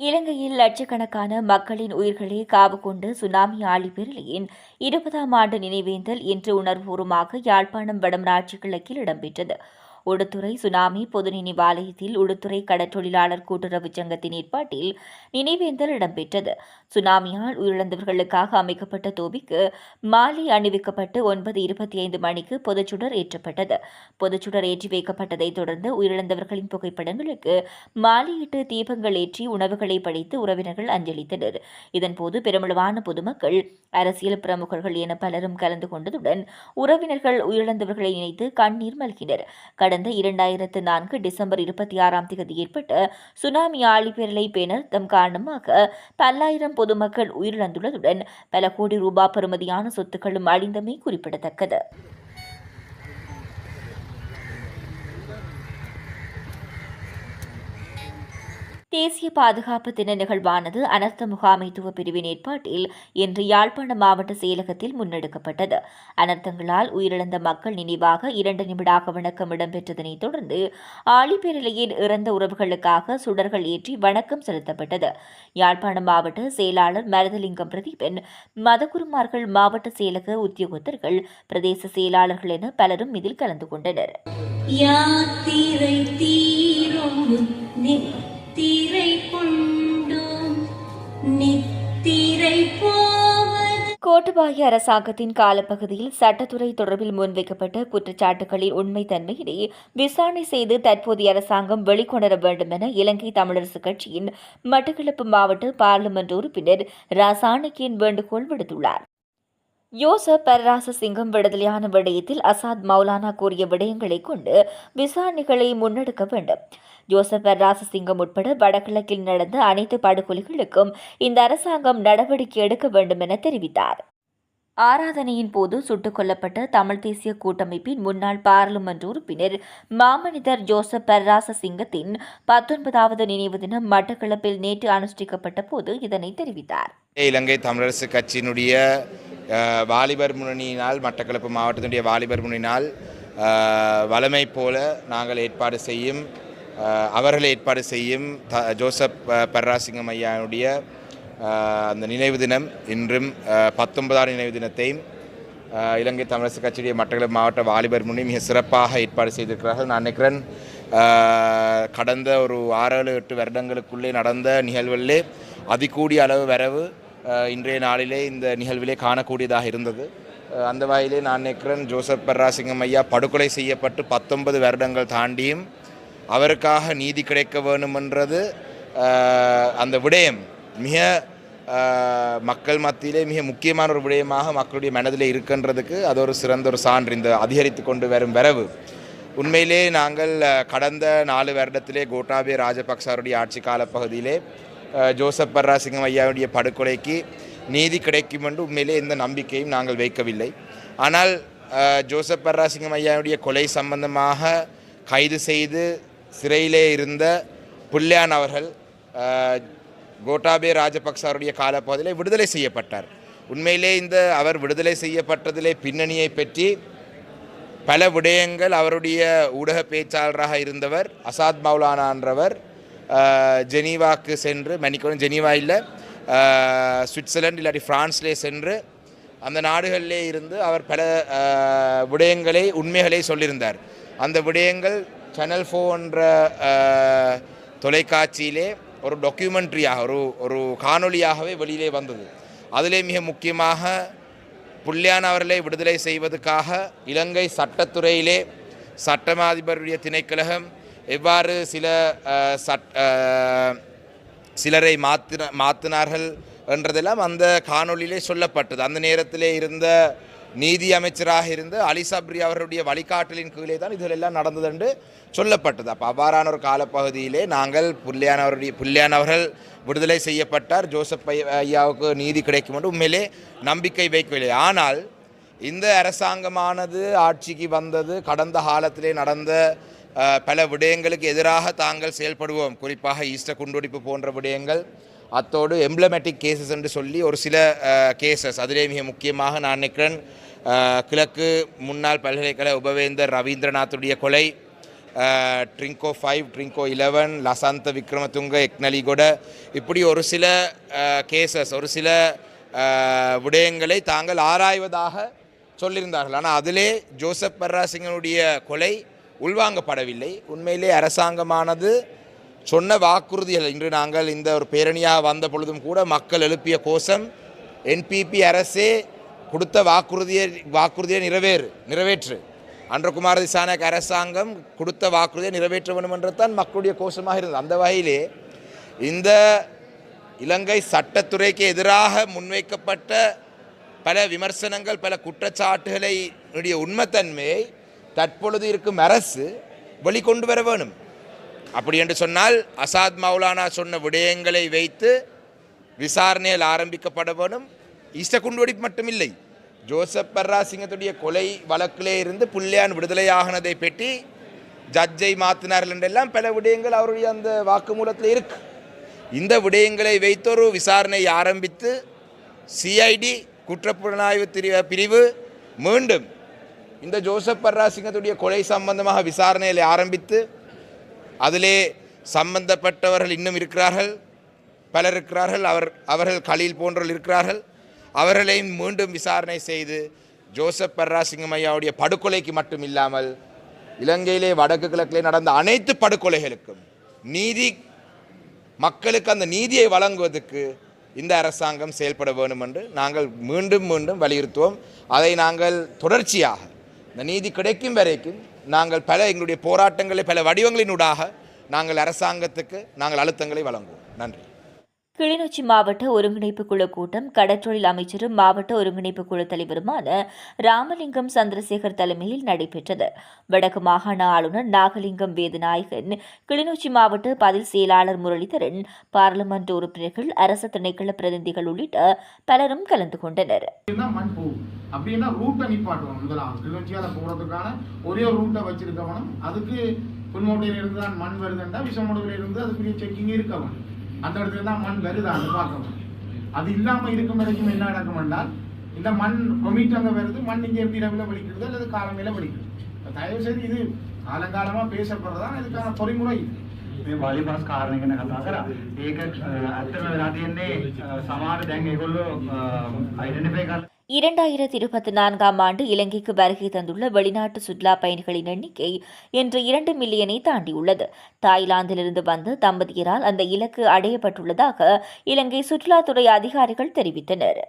இலங்கையில் லட்சக்கணக்கான மக்களின் உயிர்களை காவு கொண்டு சுனாமி ஆழிப்பேரலையின் இருபதாம் ஆண்டு நினைவேந்தல் இன்று உணர்வுபூர்வமாக யாழ்ப்பாணம் வடமராட்சி கிழக்கில் இடம்பெற்றது. உடுத்துறை சுனாமி பொது நினைவாலயத்தில் உடுத்துறை கடற்றொழிலாளர் கூட்டுறவு சங்கத்தின் ஏற்பாட்டில் நினைவேந்தல் இடம்பெற்றது. சுனாமியால் உயிரிழந்தவர்களுக்காக அமைக்கப்பட்ட தோபிக்கு மாலை அணிவிக்கப்பட்டு ஒன்பது இருபத்தி ஐந்து மணிக்கு பொதுச்சுடர் ஏற்றப்பட்டது. பொதுச்சுடர் ஏற்றி வைக்கப்பட்டதைத் தொடர்ந்து உயிரிழந்தவர்களின் புகைப்படங்களுக்கு மாலையிட்டு தீபங்கள் ஏற்றி உணவுகளை படைத்து உறவினர்கள் அஞ்சலித்தனர். இதன்போது பெருமளவான பொதுமக்கள் அரசியல் பிரமுகர்கள் என பலரும் கலந்து கொண்டதுடன் உறவினர்கள் உயிரிழந்தவர்களை நினைத்து கண்ணீர் மல்கினர். கடந்த இரண்டாயிரத்து நான்கு டிசம்பர் இருபத்தி ஆறாம் தேதி ஏற்பட்ட சுனாமி ஆழிப்பேரலை பேனர்த்தம் காரணமாக பல்லாயிரம் பொதுமக்கள் உயிரிழந்துள்ளதுடன் பல கோடி ரூபாய் பெறுமதியான சொத்துக்களும் அழிந்தமை குறிப்பிடத்தக்கது. தேசிய பாதுகாப்பு தின நிகழ்வானது அனர்த்த முகாமைத்துவ பிரிவின் ஏற்பாட்டில் இன்று யாழ்ப்பாண மாவட்ட செயலகத்தில் முன்னெடுக்கப்பட்டது. அனர்த்தங்களால் உயிரிழந்த மக்கள் நினைவாக இரண்டு நிமிடாக வணக்கம் இடம்பெற்றதனைத் தொடர்ந்து ஆழிப்பேரலையில் இறந்த உறவுகளுக்காக சுடர்கள் ஏற்றி வணக்கம் செலுத்தப்பட்டது. யாழ்ப்பாண மாவட்ட செயலாளர் மரதலிங்கம் பிரதீபன் மதகுருமார்கள் மாவட்ட செயலக உத்தியோகத்தர்கள் பிரதேச செயலாளர்கள் என பலரும் இதில் கலந்து கொண்டனர். யாத்திரை தீரும் கோட்டபாய அரசாங்கத்தின் காலப்பகுதியில் சட்டத்துறை தொடர்பில் முன்வைக்கப்பட்ட குற்றச்சாட்டுகளின் உண்மைத்தன்மையினை விசாரணை செய்து தற்போதைய அரசாங்கம் வெளிக்கொணர வேண்டும் என இலங்கை தமிழரசுக் கட்சியின் மட்டக்களப்பு மாவட்ட பாராளுமன்ற உறுப்பினர் ராசாணிக்கின் வேண்டுகோள் விடுத்துள்ளார். யோசப் பரராச சிங்கம் விடுதலையான விடயத்தில் அசாத் மௌலானா கூறிய விடயங்களை கொண்டு விசாரணைகளை முன்னெடுக்க வேண்டும். ஜோசப் பரராச சிங்கம் உட்பட வடகிழக்கில் நடந்த அனைத்து படுகொலைகளுக்கும் இந்த அரசாங்கம் நடவடிக்கை எடுக்க வேண்டும் என தெரிவித்தார். ஆராதனையின் போது சுட்டுக் கொல்லப்பட்ட தமிழ் தேசிய கூட்டமைப்பின் முன்னாள் பாராளுமன்ற உறுப்பினர் மாமனிதர் ஜோசப் பெர்ராச சிங்கத்தின் பத்தொன்பதாவது நினைவு தினம் மட்டக்களப்பில் நேற்று அனுஷ்டிக்கப்பட்ட போது இதனை தெரிவித்தார். இலங்கை தமிழரசு கட்சியினுடைய வாலிபர் முன்னணியினால் மட்டக்களப்பு மாவட்டத்தினுடைய வாலிபர் முன்னணியினால் வலமை போல நாங்கள் ஏற்பாடு செய்யும் அவர்கள் ஏற்பாடு செய்யும் த ஜோசப் பர்ராசிங்கம் ஐயாவுடைய அந்த நினைவு தினம் இன்றும் பத்தொன்பதாம் நினைவு தினத்தையும் இலங்கை தமிழரசு கட்சியுடைய மட்டக்களப்பு மாவட்ட வாலிபர் முன்னணி மிக சிறப்பாக ஏற்பாடு செய்திருக்கிறார்கள். நான் நினைக்கிறேன் கடந்த ஒரு ஆறு ஏழு எட்டு வருடங்களுக்குள்ளே நடந்த நிகழ்வுகளிலே அதிகூடிய அளவு வரவு இன்றைய நாளிலே இந்த நிகழ்விலே காணக்கூடியதாக இருந்தது. அந்த வகையிலே நான் நினைக்கிறேன் ஜோசப் பர்ராசிங்கம் ஐயா படுகொலை செய்யப்பட்டு பத்தொன்பது வருடங்கள் தாண்டியும் அவருக்காக நீதி கிடைக்க வேணுமென்றது அந்த விடயம் மிக மக்கள் மத்தியிலே மிக முக்கியமான ஒரு விடயமாக மக்களுடைய மனதில் இருக்கின்றதுக்கு அது ஒரு சிறந்த ஒரு சான்று. இந்த அதிகரித்து கொண்டு வரும் வரவு. உண்மையிலே நாங்கள் கடந்த நாலு வருடத்திலே கோட்டாபே ராஜபக்சாருடைய ஆட்சி கால பகுதியிலே ஜோசப் பர்ராசிங்கம் ஐயாவுடைய படுகொலைக்கு நீதி கிடைக்கும் என்று உண்மையிலே எந்த நம்பிக்கையும் நாங்கள் வைக்கவில்லை. ஆனால் ஜோசப் பர்ராசிங்கம் ஐயாவுடைய கொலை சம்பந்தமாக கைது செய்து சிறையிலே இருந்த புல்லியான் அவர்கள் கோட்டாபே ராஜபக்சருடைய காலப்பகுதியிலே விடுதலை செய்யப்பட்டார். உண்மையிலே இந்த அவர் விடுதலை செய்யப்பட்டதிலே பின்னணியை பற்றி பல விடயங்கள் அவருடைய ஊடக பேச்சாளராக இருந்தவர் அசாத் மௌலானான்றவர் ஜெனீவாக்கு சென்று மன்னிக்கணும் ஜெனீவா இல்லை சுவிட்சர்லாந்து இல்லாட்டி ஃப்ரான்ஸ்லே சென்று அந்த நாடுகளிலே இருந்து அவர் பல விடயங்களை உண்மைகளை சொல்லியிருந்தார். அந்த விடயங்கள் சேனல் ஃபோ என்ற தொலைக்காட்சியிலே ஒரு டாக்குமெண்ட்ரியாக ஒரு ஒரு காணொளியாகவே வெளியிலே வந்தது. அதிலே மிக முக்கியமாக புல்லியான் அவர்களை விடுதலை செய்வதற்காக இலங்கை சட்டத்துறையிலே சட்டமாதிபருடைய திணைக்கழகம் எவ்வாறு சில சட் சிலரை மாத்தின மாற்றினார்கள் என்றதெல்லாம் அந்த காணொளியிலே சொல்லப்பட்டது. அந்த நேரத்திலே இருந்த நீதி அமைச்சராக இருந்த அலி சப்ரி அவருடைய வழிகாட்டலின் கீழே தான் இதிலெல்லாம் நடந்தது என்று சொல்லப்பட்டது. அப்போ அவ்வாறான ஒரு காலப்பகுதியிலே நாங்கள் புல்லியான் அவருடைய புல்லியான் அவர்கள் விடுதலை செய்யப்பட்டார். ஜோசப் ஐயாவுக்கு நீதி கிடைக்கும் என்று உண்மையிலே நம்பிக்கை வைக்கவில்லை. ஆனால் இந்த அரசாங்கமானது ஆட்சிக்கு வந்தது கடந்த காலத்திலே நடந்த பல விடயங்களுக்கு எதிராக தாங்கள் செயல்படுவோம். குறிப்பாக ஈஸ்டர் குண்டுவெடிப்பு போன்ற விடயங்கள் அத்தோடு எம்ப்ளமேட்டிக் கேசஸ் என்று சொல்லி ஒரு சில கேசஸ் அதிலே மிக முக்கியமாக நான் நினைக்கிறேன் கிழக்கு முன்னாள் பல்கலைக்கழக உபவேந்தர் ரவீந்திரநாத்துடைய கொலை ட்ரிங்கோ ஃபைவ் ட்ரிங்கோ இலவன் லசாந்த விக்ரமதுங்க எக்னலிகொட. இப்படி ஒரு சில கேசஸ் ஒரு சில விடயங்களை தாங்கள் ஆராய்வதாக சொல்லியிருந்தார்கள். ஆனால் அதிலே ஜோசப் பர்ராசிங்கனுடைய கொலை உள்வாங்கப்படவில்லை. உண்மையிலே அரசாங்கமானது சொன்ன வாக்குறுதிகள். இன்று நாங்கள் இந்த ஒரு பேரணியாக வந்த பொழுதும் கூட மக்கள் எழுப்பிய கோஷம் என்பிபி அரசே கொடுத்த வாக்குறுதியை வாக்குறுதியை நிறைவேறு நிறைவேற்று. அன்றகுமார திசானக் அரசாங்கம் கொடுத்த வாக்குறுதியை நிறைவேற்ற வேண்டும் என்றுதான் மக்களுடைய கோஷமாக இருந்தது. அந்த வகையிலே இந்த இலங்கை சட்டத்துறைக்கு எதிராக முன்வைக்கப்பட்ட பல விமர்சனங்கள் பல குற்றச்சாட்டுகளை உண்மைத்தன்மையை தற்பொழுது இருக்கும் அரசு வெளிக்கொண்டு வர வேணும் அப்படி என்று சொன்னால் அசாத் மௌலானா சொன்ன விடயங்களை வைத்து விசாரணையில் ஆரம்பிக்கப்பட வேணும். ஈஸ்டகுண்டுவெடிப்பு மட்டுமில்லை. ஜோசப் பர்ராசிங்கத்துடைய கொலை வழக்கிலே இருந்து புள்ளியான் விடுதலையாகினதை பெட்டி ஜட்ஜை மாற்றினார்கள் என்றெல்லாம் பல விடயங்கள் அவருடைய அந்த வாக்குமூலத்தில் இருக்கு. இந்த விடயங்களை வைத்தொரு விசாரணை ஆரம்பித்து சிஐடி குற்றப்புலனாய்வு பிரிவு மீண்டும் இந்த ஜோசப் பர்ராசிங்கத்துடைய கொலை சம்பந்தமாக விசாரணையில் ஆரம்பித்து அதிலே சம்பந்தப்பட்டவர்கள் இன்னும் இருக்கிறார்கள். பலர் இருக்கிறார்கள். அவர் அவர்கள் கலீல் போன்றவர்கள் இருக்கிறார்கள். அவர்களையும் மீண்டும் விசாரணை செய்து ஜோசப் பர்ராசிங்கம் ஐயாவுடைய படுகொலைக்கு மட்டும் இல்லாமல் இலங்கையிலே வடக்கு கிழக்கிலே நடந்த அனைத்து படுகொலைகளுக்கும் நீதி மக்களுக்கு அந்த நீதியை வழங்குவதற்கு இந்த அரசாங்கம் செயல்பட வேண்டும் என்று நாங்கள் மீண்டும் மீண்டும் வலியுறுத்துவோம். அதை நாங்கள் தொடர்ச்சியாக இந்த நீதி கிடைக்கும் வரைக்கும் நாங்கள் பல எங்களுடைய போராட்டங்களை பல வடிவங்களினூடாக நாங்கள் அரசாங்கத்துக்கு நாங்கள் அழுத்தங்களை வழங்குவோம். நன்றி. கிளிநொச்சி மாவட்ட ஒருங்கிணைப்பு குழு கூட்டம் கடற்றொழில் அமைச்சரும் மாவட்ட ஒருங்கிணைப்பு குழு தலைவருமான ராமலிங்கம் சந்திரசேகர் தலைமையில் நடைபெற்றது. வடக்கு மாகாண ஆளுநர் நாகலிங்கம் வேதநாயகன் கிளிநொச்சி மாவட்ட பதில் செயலாளர் முரளிதரன் பாராளுமன்ற உறுப்பினர்கள் அரசு திணைக்கள பிரதிநிதிகள் உள்ளிட்ட பலரும் கலந்து கொண்டனர். அப்படின்னா ரூட்டை நிப்பாட்டுவோம் முதலாவது. கிளிநொச்சியால போறதுக்கான ஒரே ரூட்டை வச்சிருக்கவனும் அதுக்கு புன்மோட்டையில இருந்து தான் மண் வருதுன்றா விஷமோட்டையில இருந்து அதுக்குரிய செக்கிங் இருக்கவன் அந்த இடத்துல தான் மண் வருதான்னு பார்க்கணும் அது இல்லாம இருக்கும் வரைக்கும் என்ன நடக்கும் என்றால் இந்த மண் கொமிட் அங்க வருது மண் இங்கே இரவில் வலிக்கிறது அல்லது காலமையில வலிக்கிறது இப்ப தயவு செய்து இது காலங்காலமா பேசப்படுறதா இதுக்கான பொறிமுறை මේ වලිබස් කාරණය ගැන කතා කරා. ඒක ඇත්තම වෙලා තියෙන්නේ අ, සමහර දැන් ඒගොල්ලෝ අයිඩෙන්ටිෆයි කරලා இரண்டாயிரத்தி இருபத்தி நான்காம் ஆண்டு இலங்கைக்கு வருகை தந்துள்ள வெளிநாட்டு சுற்றுலா பயணிகளின் எண்ணிக்கை இன்று இரண்டு மில்லியனை தாண்டியுள்ளது. தாய்லாந்திலிருந்து வந்த தம்பதியரால் அந்த இலக்கு அடையப்பட்டுள்ளதாக இலங்கை சுற்றுலாத்துறை அதிகாரிகள் தெரிவித்தனர்.